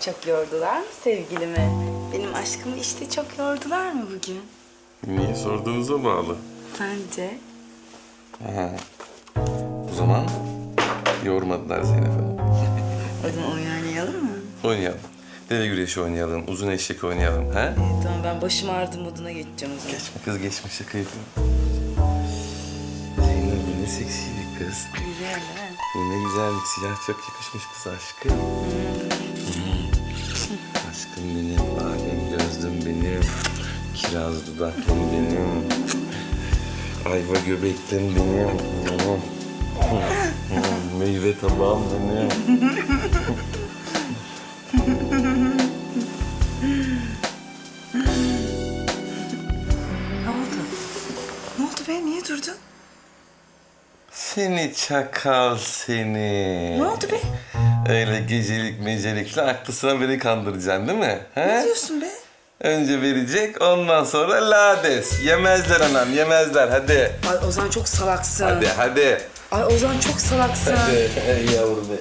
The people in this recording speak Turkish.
Çok yordular mı sevgilimi? Benim aşkımı işte çok yordular mı bugün? Niye sorduğunuza bağlı. Sence? Ha. O zaman yormadılar Zeynep Hanım. O zaman oyun oynayalım mı? Oynayalım. Deve güreşi oynayalım, uzun eşek oynayalım. Ha? İyi, tamam ben başım ağrıdı moduna geçeceğim o zaman. Geçme kız geçme şaka yapıyorum. Zeynep ne seksi bir kız. Güzel? Bu ne güzellik siyah çok yakışmış kız aşkım. Aşkım benim, badem gözlüm benim. Kiraz dudaklarım benim. Ayva göbeklerim benim. Meyve tabağım benim. Ne oldu? Ne oldu be? Niye durdun? Seni çakal seni. Ne oldu be? Öyle gecelik mecelikle aklı sıra beni kandıracaksın değil mi? He? Ne diyorsun be? Önce verecek ondan sonra lades. Yemezler anam yemezler hadi. Ay Ozan çok salaksın. Hadi hadi. Ay Ozan çok salaksın. Hadi yavrum be.